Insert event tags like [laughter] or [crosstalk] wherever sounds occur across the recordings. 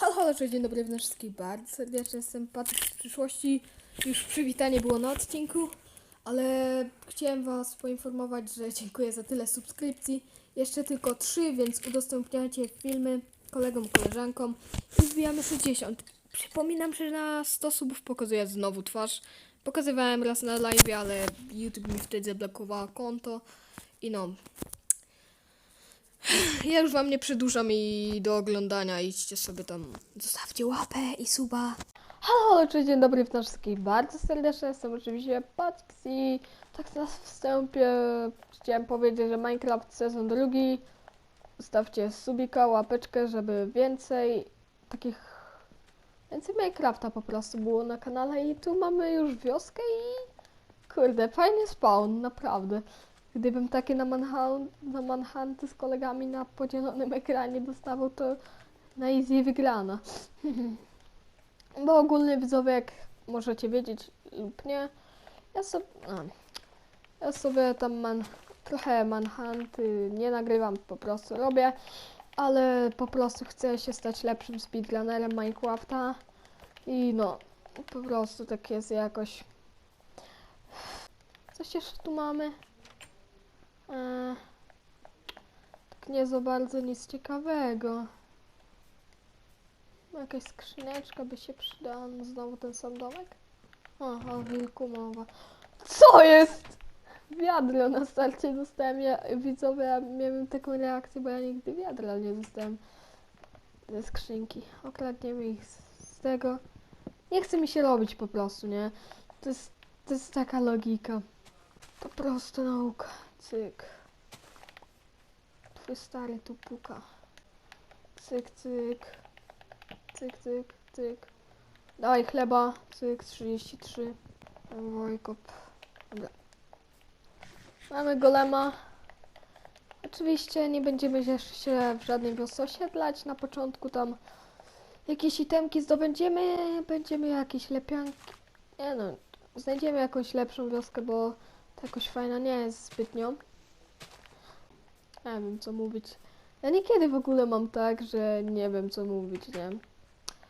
Halo, halo, cześć, dzień dobry wszystkich bardzo serdecznie, jestem Patryk z przyszłości. Już przywitanie było na odcinku, ale chciałem was poinformować, że dziękuję za tyle subskrypcji. Jeszcze tylko 3, więc udostępniajcie filmy kolegom, koleżankom i wbijamy 60. Przypominam, że na 100 subów pokazuję znowu twarz. Pokazywałem raz na live, ale YouTube mi wtedy zablokowało konto i no, ja już wam nie przedłużam i do oglądania idźcie sobie tam, zostawcie łapę i suba. Halo, cześć, dzień dobry, witam wszystkich bardzo serdecznie, jestem oczywiście Patsy. Tak na wstępie chciałem powiedzieć, że Minecraft sezon drugi. Zostawcie subika, łapeczkę, żeby więcej takich, więcej Minecrafta po prostu było na kanale i tu mamy już wioskę i kurde, fajny spawn, naprawdę. Gdybym takie na, manhunt, na manhunty z kolegami na podzielonym ekranie dostawał, to na easy wygrana. [laughs] Bo ogólnie widzowie, jak możecie wiedzieć lub nie, ja sobie, a, ja sobie tam man, trochę manhunty nie nagrywam, po prostu robię, ale po prostu chcę się stać lepszym speedrunnerem Minecrafta i no, po prostu tak jest jakoś. Coś jeszcze tu mamy? Eee, tak nie za bardzo nic ciekawego. Jakaś skrzyneczka by się przydała. No, Znowu ten sam domek? O wilku mowa. Co jest? Wiadro na starcie dostałem. Ja, widzowie, ja miałem taką reakcję, bo ja nigdy wiadra nie dostałem ze skrzynki. Okradniemy ich z tego. Nie chce mi się robić po prostu, nie? To jest, to jest taka logika. Po prostu nauka. Cyk. Twój stary tu puka. Cyk, cyk. Cyk, cyk, cyk. Dawaj chleba. Cyk, 33. Wojkop. Dobra. Mamy golema. Oczywiście nie będziemy się w żadnej wiosce osiedlać. Na początku tam jakieś itemki zdobędziemy. Będziemy jakieś lepianki. Nie no, znajdziemy jakąś lepszą wioskę, bo jakoś fajna nie jest zbytnio. Nie wiem co mówić. Ja niekiedy w ogóle mam tak, że nie wiem co mówić, nie?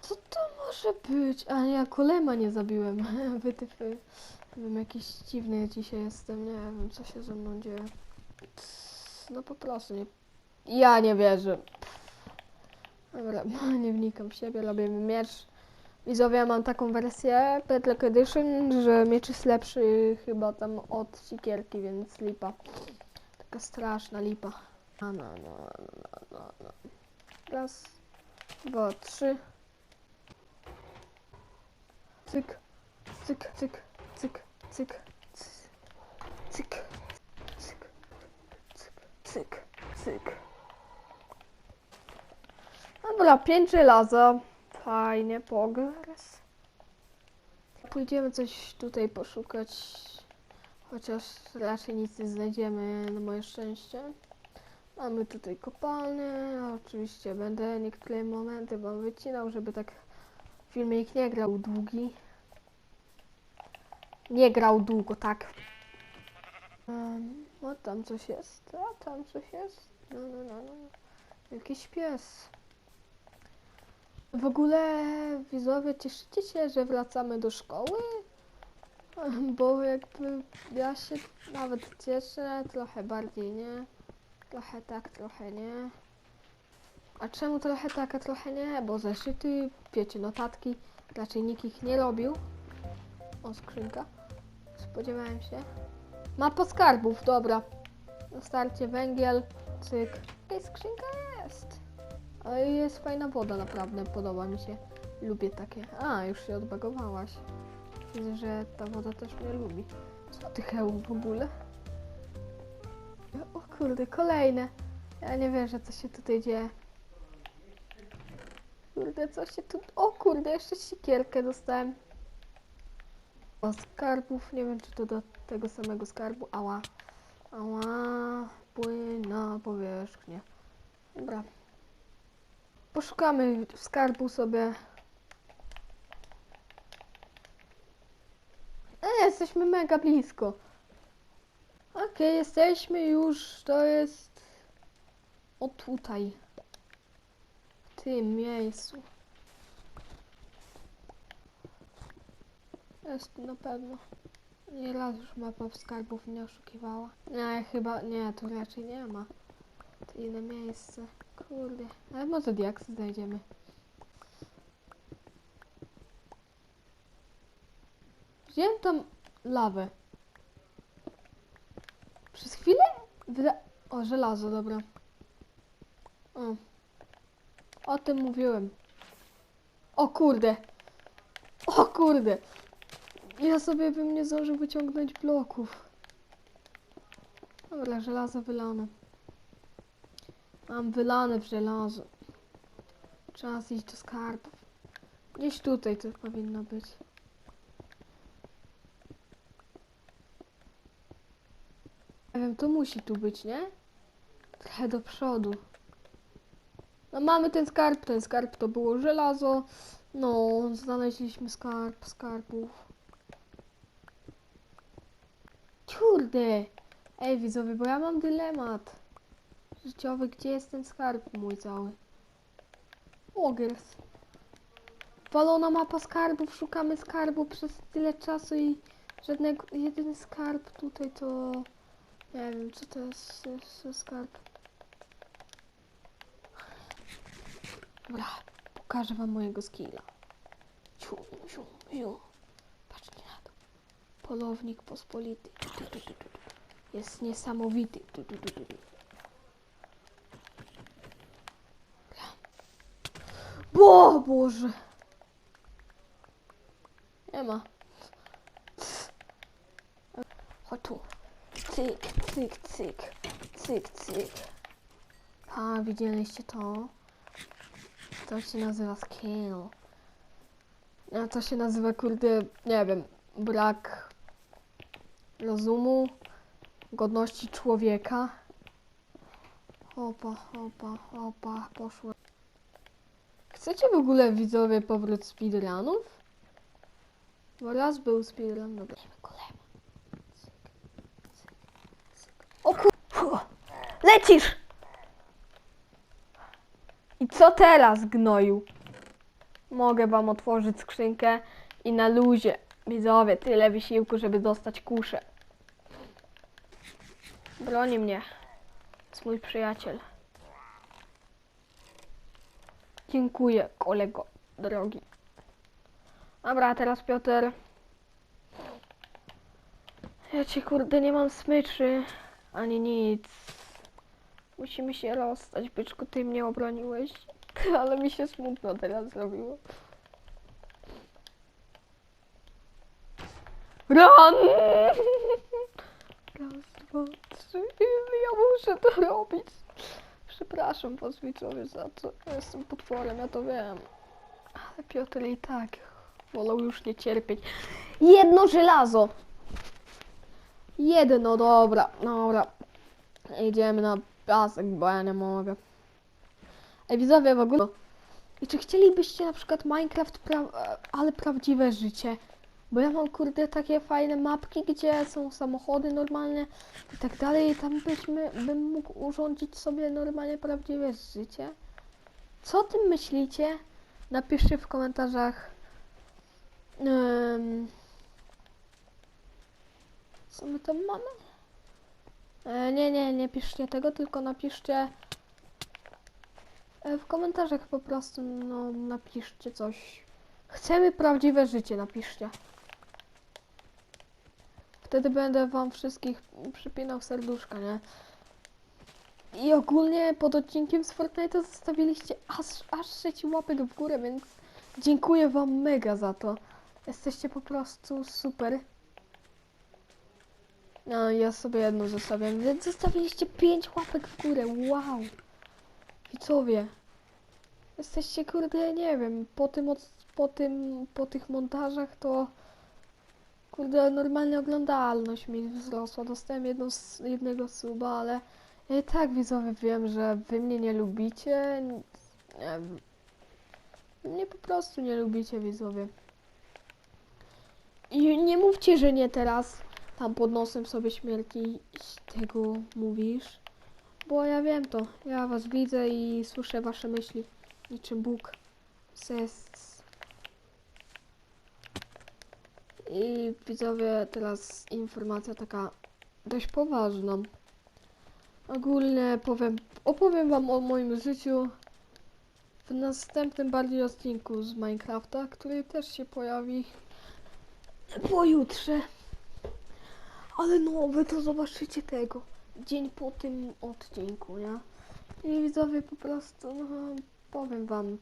Co to może być? A ja kolema nie zabiłem. [laughs] Wytyfy. Nie wiem, jakiś dziwny dzisiaj jestem. Nie wiem co się ze mną dzieje. No po prostu nie. Ja nie wierzę. Dobra, [laughs] nie wnikam w siebie, robię miecz. Widzowie, ja mam taką wersję Bedrock Edition, że miecz jest lepszy chyba tam od sikierki, więc lipa. Taka straszna lipa. No, no, no, no, no, no. Raz, dwa, trzy. Cyk, cyk, cyk, cyk, cyk, cyk, cyk, cyk, cyk, cyk. Dobra, pięć żelaza. Fajnie, progres. Pójdziemy coś tutaj poszukać. Chociaż raczej nic nie znajdziemy na moje szczęście. Mamy tutaj kopalnię. Oczywiście będę niektóre momenty wam wycinał, żeby tak filmik nie grał długi. Nie grał długo, tak. Um, o, tam coś jest. A, tam coś jest. No, no, no, no. Jakiś pies. W ogóle widzowie cieszycie się, że wracamy do szkoły? [laughs] Bo jakby ja się nawet cieszę, trochę bardziej nie. Trochę tak, trochę nie. A czemu trochę tak, a trochę nie? Bo zeszyty, wiecie, notatki, raczej nikt ich nie robił. O, skrzynka. Spodziewałem się. Mapa skarbów, dobra. Starcie węgiel, cyk. Ej, skrzynka jest. Ale jest fajna woda, naprawdę, podoba mi się. Lubię takie. A, już się odbagowałaś. Widzę, że ta woda też mnie lubi. Co ty hełm w ogóle? O kurde, kolejne. Ja nie wierzę, co się tutaj dzieje. Kurde, co się tu... O kurde, jeszcze sikierkę dostałem. O, skarbów, nie wiem, czy to do tego samego skarbu. Ała. Ała. Płyn na powierzchnię. Dobra. Poszukamy skarbu sobie. E, jesteśmy mega blisko. Okej, okay, jesteśmy już, to jest... O tutaj. W tym miejscu. Jest na pewno. Nie raz już mapa skarbów nie oszukiwała. Nie, chyba, nie, tu raczej nie ma. To inne miejsce. Kurde. Ale może diaksy znajdziemy. Wziąłem tam lawę. Przez chwilę wyda... O, żelazo, dobra. O. O tym mówiłem. O kurde. O kurde. Ja sobie bym nie zdążył wyciągnąć bloków. Dobra, żelazo wylane. Mam wylane w żelazo. Czas iść do skarbów. Gdzieś tutaj to powinno być. Nie wiem, to musi tu być, nie? Trochę do przodu. No mamy ten skarb, ten skarb to było żelazo. No, znaleźliśmy skarb, skarbów. Kurde! Ej widzowie, bo ja mam dylemat życiowy, gdzie jest ten skarb mój cały? Ogers. Walona mapa skarbów, szukamy skarbu przez tyle czasu i żadnego, jedyny skarb tutaj to... Nie wiem, co to jest, jest za skarb. Dobra, pokażę wam mojego skilla. Patrzcie na to. Polownik pospolity. Jest niesamowity. Tu, tu, tu, tu, tu. Bo, Boże. Nie ma. Chodź tu. Cyk, cyk, cyk. Cyk, cyk. A, widzieliście to? To się nazywa skill. A to się nazywa, kurde, nie wiem, brak rozumu, godności człowieka. Opa, opa, opa, poszło. Chcecie w ogóle, widzowie, powrót speedrunów? Bo raz był speedrun, dobra. O. Fu. Lecisz! I co teraz, gnoju? Mogę wam otworzyć skrzynkę i na luzie, widzowie, tyle wysiłku, żeby dostać kuszę. Broni mnie. To jest mój przyjaciel. Dziękuję, kolego drogi. Dobra, teraz Piotr. Ja cię kurde nie mam smyczy, ani nic. Musimy się rozstać, byczku, ty mnie obroniłeś. [laughs] Ale mi się smutno teraz zrobiło. Run! [laughs] Raz, dwa, trzy. Ja muszę to robić. Przepraszam was za to. Ja Jestem potworem, ja to wiem. Ale Piotr i tak wolał już nie cierpieć. Jedno żelazo! Jedno, dobra, dobra. Idziemy na piasek, bo ja nie mogę. Ej, widzowie w ogóle. I czy chcielibyście na przykład Minecraft, pra- ale prawdziwe życie? Bo ja mam kurde takie fajne mapki, gdzie są samochody normalne i tak dalej. I tam byśmy, bym mógł urządzić sobie normalnie prawdziwe życie. Co o tym myślicie? Napiszcie w komentarzach. Em, co my tam mamy? E, nie, nie, nie piszcie tego, tylko napiszcie e, w komentarzach po prostu, no napiszcie coś. Chcemy prawdziwe życie, napiszcie. Wtedy będę wam wszystkich przypinał serduszka, nie? I ogólnie pod odcinkiem z Fortnite'a zostawiliście aż, aż 6 łapek w górę, więc dziękuję wam mega za to. Jesteście po prostu super. No, ja sobie jedno zostawiam, więc zostawiliście 5 łapek w górę, wow. Widzowie. Jesteście, kurde, nie wiem, po tym, po tym, po tych montażach to kurde, normalnie oglądalność mi wzrosła. Dostałem jedną, jednego suba, ale ja i tak widzowie wiem, że wy mnie nie lubicie. Nie. Mnie po prostu nie lubicie widzowie. I nie mówcie, że nie teraz. Tam pod nosem sobie śmierci tego mówisz. Bo ja wiem to. Ja was widzę i słyszę wasze myśli. Niczym Bóg. Ses. I widzowie, teraz informacja taka dość poważna. Ogólnie powiem, opowiem wam o moim życiu w następnym bardziej odcinku z Minecrafta, który też się pojawi pojutrze. Ale no, wy to zobaczycie tego. Dzień po tym odcinku, nie? I widzowie po prostu, no, powiem wam,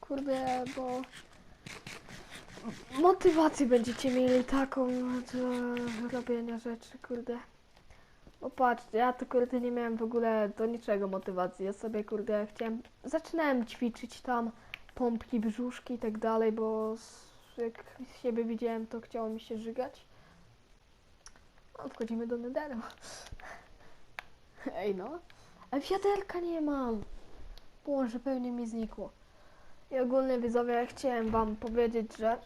kurde, bo motywację będziecie mieli taką do robienia rzeczy, kurde. Patrzcie, ja to kurde nie miałem w ogóle do niczego motywacji. Ja sobie kurde chciałem, zaczynałem ćwiczyć tam pompki, brzuszki i tak dalej, bo jak siebie widziałem, to chciało mi się żygać. No, wchodzimy do nederu. [laughs] Ej no, a wiaderka nie mam. Boże, pewnie mi znikło. I ogólnie widzowie, chciałem wam powiedzieć, że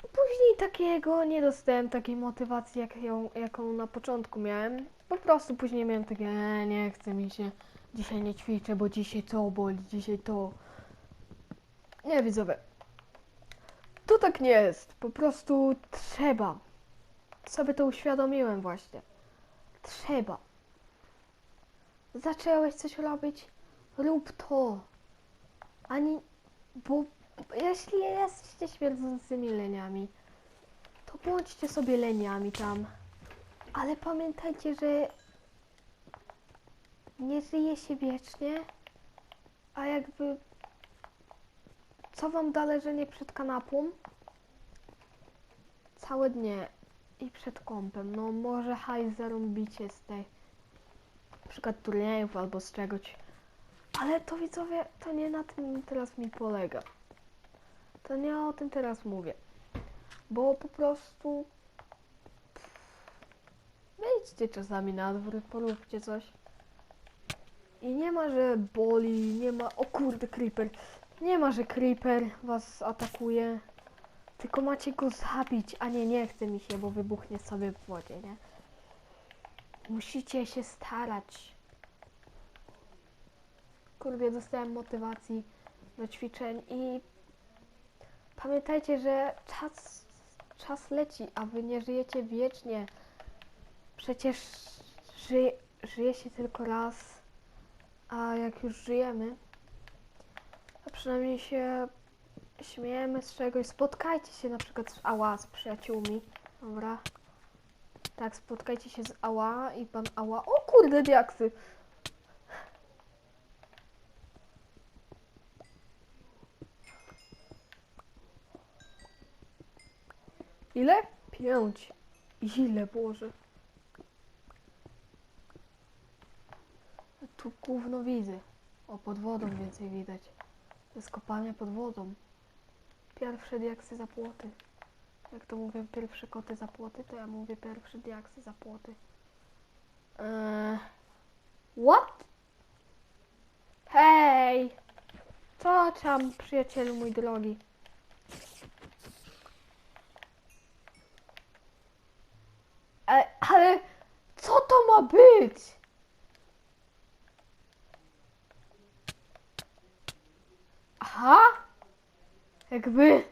później takiego nie dostałem takiej motywacji, jak ją, jaką na początku miałem. Po prostu później miałem takie, e, nie chce mi się, dzisiaj nie ćwiczę, bo dzisiaj to boli, dzisiaj to. Nie widzowie, to tak nie jest, po prostu trzeba. Sobie to uświadomiłem właśnie. Trzeba. Zaczęłeś coś robić? Rób to. Ani, bo jeśli jesteście śmierdzącymi leniami, to bądźcie sobie leniami tam. Ale pamiętajcie, że nie żyje się wiecznie, a jakby co wam da leżenie przed kanapą? Całe dnie i przed kąpem. No może hajs zarąbicie z tej na przykład turniejów albo z czegoś. Ale to widzowie, to nie na tym teraz mi polega. To nie o tym teraz mówię. Bo po prostu wyjdźcie czasami na dwór, poróbcie coś. I nie ma, że boli, nie ma... O kurde, creeper. Nie ma, że creeper was atakuje. Tylko macie go zabić, a nie, nie chce mi się, bo wybuchnie sobie w wodzie, nie? Musicie się starać. Kurde, dostałem motywacji do ćwiczeń i pamiętajcie, że czas, czas leci, a wy nie żyjecie wiecznie. Przecież ży, żyje się tylko raz, a jak już żyjemy, to przynajmniej się śmiejemy z czegoś. Spotkajcie się na przykład z Ała, z przyjaciółmi. Dobra. Tak, spotkajcie się z Ała i pan Ała. O kurde, diaksy! Ile? Pięć. Ile, Boże? Tu gówno widzę. O, pod wodą więcej widać. To jest kopalnia pod wodą. Pierwsze diaksy za płoty. Jak to mówię, pierwsze koty za płoty, to ja mówię pierwsze diaksy za płoty. Eee, what? Hej! Co tam, przyjacielu mój drogi? Ale co to ma być? Aha! Jakby...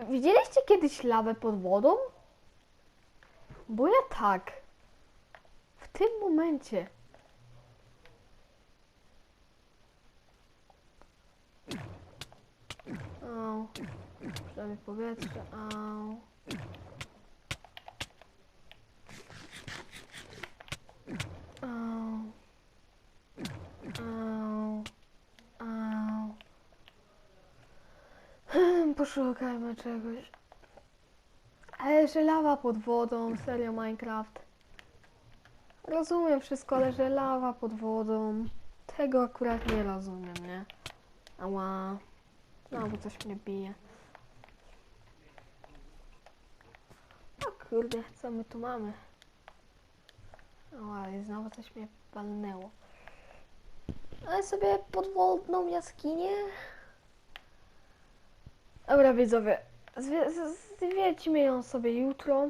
Widzieliście kiedyś lawę pod wodą? Bo ja tak. W tym momencie. Przynajmniej powietrze. Au. Au. Hmm, Poszukajmy czegoś. Ale że lawa pod wodą, serio Minecraft. Rozumiem wszystko, ale że lawa pod wodą. Tego akurat nie rozumiem, nie? Ała. Znowu coś mnie bije. O kurde, co my tu mamy? Ała, i znowu coś mnie walnęło. Ale sobie podwodną jaskinię. Dobra widzowie, zwiedźmy ją sobie jutro.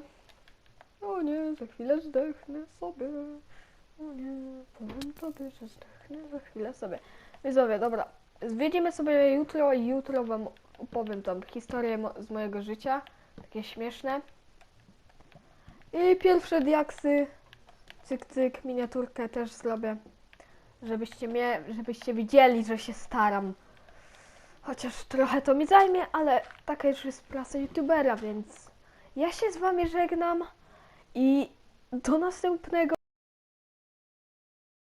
O nie, za chwilę zdechnę sobie. O nie, powiem tobie, że zdechnę za chwilę sobie. Widzowie, dobra, zwiedzimy sobie jutro i jutro wam opowiem tam historię mo- z mojego życia, takie śmieszne. I pierwsze diaksy, cyk cyk, miniaturkę też zrobię, żebyście mnie, żebyście widzieli, że się staram. Chociaż trochę to mi zajmie, ale taka już jest praca youtubera, więc ja się z wami żegnam i do następnego